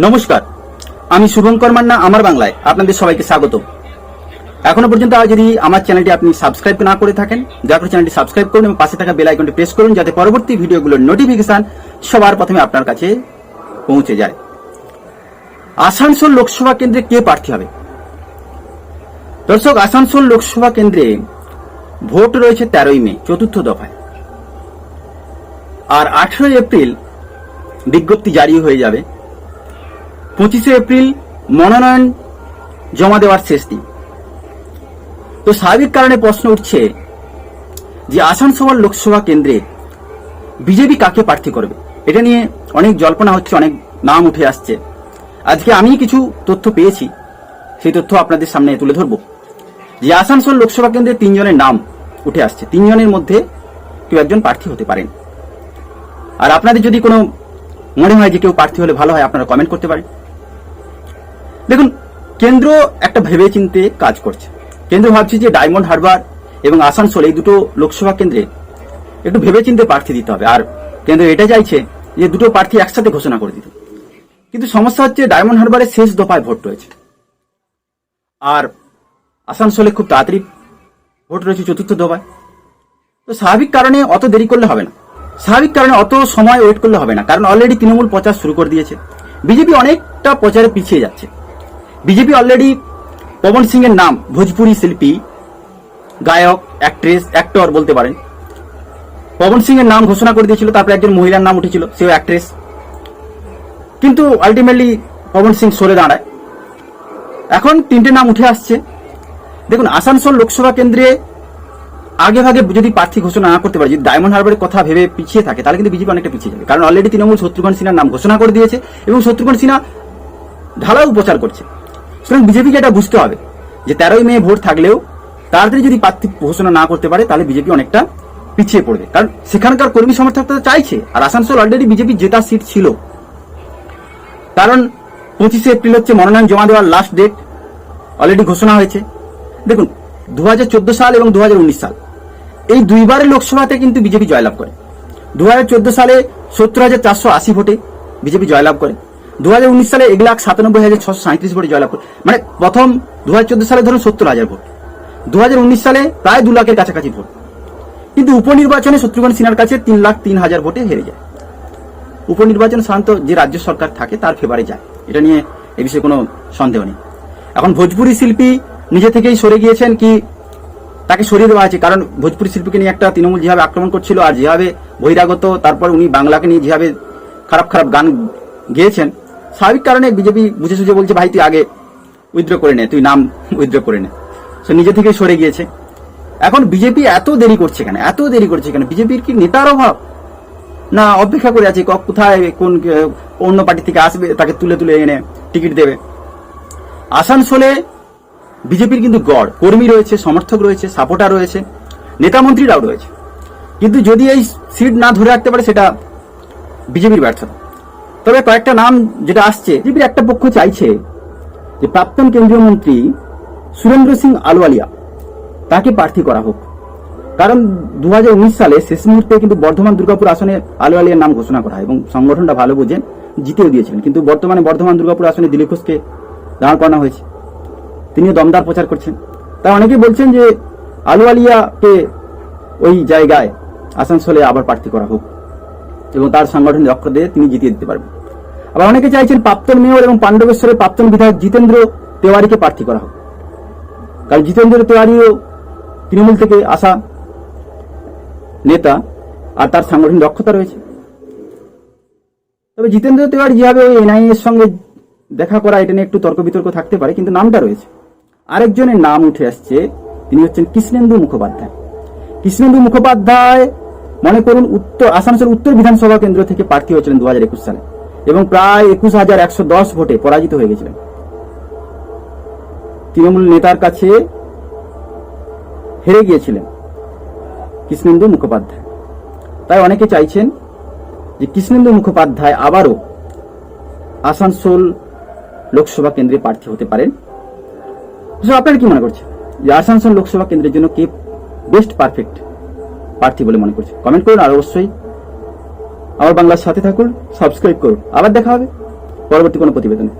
নমস্কার, আমি শুভঙ্কর মান্না, আমার বাংলায়। আপনাদের সবাইকে স্বাগত। এখনও পর্যন্ত যদি আমার চ্যানেলটি আপনি সাবস্ক্রাইব না করে থাকেন, দয়া করে চ্যানেলটি সাবস্ক্রাইব করুন এবং পাশে থাকা বেল আইকনটি প্রেস করুন যাতে পরবর্তী ভিডিওগুলোর নোটিফিকেশন সবার প্রথমে আপনার কাছে পৌঁছে যায়। আসানসোল লোকসভা কেন্দ্রে কে প্রার্থী হবে? দর্শক, আসানসোল লোকসভা কেন্দ্রে ভোট রয়েছে তেরোই মে, চতুর্থ দফায়। আর আঠেরোই এপ্রিল বিজ্ঞপ্তি জারি হয়ে যাবে। পঁচিশে এপ্রিল মনোনয়ন জমা দেওয়ার শেষ দিন। তো স্বাভাবিক কারণে প্রশ্ন উঠছে যে আসানসোল লোকসভা কেন্দ্রে বিজেপি কাকে প্রার্থী করবে? এটা নিয়ে অনেক জল্পনা হচ্ছে, অনেক নাম উঠে আসছে। আজকে আমি কিছু তথ্য পেয়েছি, সেই তথ্য আপনাদের সামনে তুলে ধরব। যে আসানসোল লোকসভা কেন্দ্রে তিনজনের নাম উঠে আসছে। তিনজনের মধ্যে কেউ একজন প্রার্থী হতে পারেন। আর আপনাদের যদি কোনো মনে হয় যে কেউ প্রার্থী হলে ভালো হয়, আপনারা কমেন্ট করতে পারেন। দেখুন, কেন্দ্র একটা ভেবে চিনতে কাজ করছে। কেন্দ্র ভাবছে যে ডায়মন্ড হারবার এবং আসানসোল এই দুটো লোকসভা কেন্দ্রে একটু ভেবে চিনতে প্রার্থী দিতে হবে। আর কেন্দ্র এটা চাইছে যে দুটো প্রার্থী একসাথে ঘোষণা করে দিতে। কিন্তু সমস্যা হচ্ছে ডায়মন্ড হারবারের শেষ দফায় ভোট রয়েছে। আর আসানসোলে খুব তাড়াতাড়ি ভোট রয়েছে চতুর্থ দফায়। তো স্বাভাবিক কারণে অত দেরি করলে হবে না। স্বাভাবিক কারণে অত সময় ওয়েট করলে হবে না। কারণ অলরেডি তৃণমূল প্রচার শুরু করে দিয়েছে। বিজেপি অনেকটা প্রচারে পিছিয়ে যাচ্ছে। বিজেপি অলরেডি পবন সিং এর নাম ভোজপুরি শিল্পী, গায়ক অ্যাক্ট্রেস অ্যাক্টর বলতে পারেন। পবন সিং এর নাম ঘোষণা করে দিয়েছিল, তারপরে একজন মহিলার নাম উঠেছিল, সেও অ্যাক্ট্রেস কিন্তু আলটিমেটলি পবন সিং সরে দাঁড়ায়। এখন তিনটে নাম উঠে আসছে। দেখুন, আসানসোল লোকসভা কেন্দ্রে আগে ভাগে যদি প্রার্থী ঘোষণা না করতে পারে, যদি ডায়মন্ড হারবারের কথা ভেবে পিছিয়ে থাকে, তাহলে কিন্তু বিজেপি অনেকটা পিছিয়ে যাবে। কারণ অলরেডি তৃণমূল শত্রুঘ্ন সিনহার নাম ঘোষণা করে দিয়েছে এবং শত্রুঘ্ন সিনহা ঢালাও উপচার করছে। সুতরাং বিজেপিকে এটা বুঝতে হবে, যে তেরোই মে ভোট থাকলেও তাড়াতাড়ি যদি প্রার্থী ঘোষণা না করতে পারে, তাহলে বিজেপি অনেকটা পিছিয়ে পড়বে। কারণ সেখানকার কর্মী সমর্থক চাইছে, আর আসানসোল অলরেডি বিজেপি জেতার সিট ছিল। কারণ পঁচিশে এপ্রিল হচ্ছে মনোনয়ন জমা দেওয়ার লাস্ট ডেট অলরেডি ঘোষণা হয়েছে। দেখুন দু হাজার চোদ্দ সাল এবং দু হাজার উনিশ সাল, এই দুইবারের লোকসভাতে কিন্তু বিজেপি জয়লাভ করে। দু হাজার চোদ্দ সালে সত্তর হাজার চারশো আশি ভোটে বিজেপি জয়লাভ করে। উনিশ সালে এক লাখ সাতানব্বই হাজার ছশো সাঁত্রিশ ভোটে জয়লাভ করে মানে প্রথম দু হাজার চোদ্দ সালে ধরুন সত্তর হাজার ভোট। দু হাজার উনিশ সালে প্রায় দু লাখের কাছাকাছি ভোট। কিন্তু উপনির্বাচনে শত্রুঘ্ন সিনহার কাছে তিন লাখ তিন হাজার ভোটে হেরে যায়। উপনির্বাচন সাধারণত যে রাজ্য সরকার থাকে তার ফেভারে যায়। এটা নিয়ে এ বিষয়ে কোনো সন্দেহ নেই। এখন ভোজপুরি শিল্পী নিজে থেকেই সরে গিয়েছেন কি তাকে সরিয়ে দেওয়া হয়েছে? কারণ ভোজপুরি শিল্পীকে নিয়ে একটা তৃণমূল যেভাবে আক্রমণ করছিল আর যেভাবে বহিরাগত, তারপর উনি বাংলাকে নিয়ে যেভাবে খারাপ খারাপ গান গেয়েছেন স্বাভাবিক কারণে বিজেপি বুঝে সুঝে বলছে, ভাই, তুই আগে উইথড্র করে নে, তুই নাম উইথড্র করে নে। সে নিজে থেকে সরে গিয়েছে। এখন বিজেপি এত দেরি করছে কেন? এত দেরি করছে কেন? বিজেপির কি নেতার অভাব? না, অপেক্ষা করে আছে কোথায়, কোন, অন্য পার্টি থেকে আসবে, তাকে তুলে তুলে এনে টিকিট দেবে। আসানসোলে বিজেপির কিন্তু গড়। কর্মী রয়েছে, সমর্থক রয়েছে, সাপোর্টার রয়েছে নেতা মন্ত্রীরাও রয়েছে। কিন্তু যদি এই সিট না ধরে রাখতে পারে, সেটা বিজেপির ব্যর্থতা। তবে কয়েকটা নাম যেটা আসছে বিজেপির একটা পক্ষ চাইছে যে প্রাক্তন কেন্দ্রীয় মন্ত্রী সুরেন্দ্র সিং আলওয়ালিয়া, তাকে প্রার্থী করা হোক। কারণ দু হাজার উনিশ সালে শেষ মুহূর্তে কিন্তু বর্ধমান দুর্গাপুর আসনে আলওয়ালিয়ার নাম ঘোষণা করা হয় এবং সংগঠনটা ভালো বুঝেন, জিতেও দিয়েছিলেন। কিন্তু বর্তমানে বর্ধমান দুর্গাপুর আসনে দিলীপ ঘোষকে দাঁড় করানো হয়েছে। তিনিও দমদার প্রচার করছেন। তাই অনেকেই বলছেন যে আলুয়ালিয়াকে ওই জায়গায় আসানসোলে আবার প্রার্থী করা হোক। এবং তার সাংগঠনিক লক্ষ্য দিয়ে তিনি জিতিয়ে দিতে পারবেন। আবার অনেকে চাইছেন প্রাক্তন মেয়র এবং পাণ্ডবেশ্বরের প্রাক্তন বিধায়ক জিতেন্দ্র তেওয়ারিকে প্রার্থী করা হোক। কারণ জিতেন্দ্র তেওয়ারিও তৃণমূল থেকে আসা নেতা আর তার সাংগঠনিক দক্ষতা রয়েছে। তবে জিতেন্দ্র তেওয়ারি যেভাবে ওই এনআইএ এর সঙ্গে দেখা করা, এটা নিয়ে একটু তর্ক বিতর্ক থাকতে পারে, কিন্তু নামটা রয়েছে। আরেকজনের নাম উঠে আসছে, তিনি হচ্ছেন কৃষ্ণেন্দু মুখোপাধ্যায়। কৃষ্ণেন্দু মুখোপাধ্যায় মনে করুন উত্তর, আসানসোল উত্তর বিধানসভা কেন্দ্র থেকে প্রার্থী হয়েছিলেন দু হাজার একুশ সালে এবং প্রায় একুশ হাজার একশো দশ ভোটে পরাজিত হয়ে গেছিলেন। তৃণমূল নেতার কাছে হেরে গিয়েছিলেন কৃষ্ণেন্দু মুখোপাধ্যায়। তাই অনেকে চাইছেন যে কৃষ্ণেন্দু মুখোপাধ্যায় আবারও আসানসোল লোকসভা কেন্দ্রে প্রার্থী হতে পারেন। আপনারা কি মনে করছেন যে আসানসোল লোকসভা কেন্দ্রের জন্য কে বেস্ট পারফেক্ট? প্রার্থী বলে মনে করছি। কমেন্ট করুন আর অবশ্যই আমার বাংলার সাথে থাকুন সাবস্ক্রাইব করুন। আবার দেখা হবে। পরবর্তী কোনো প্রতিবেদনে।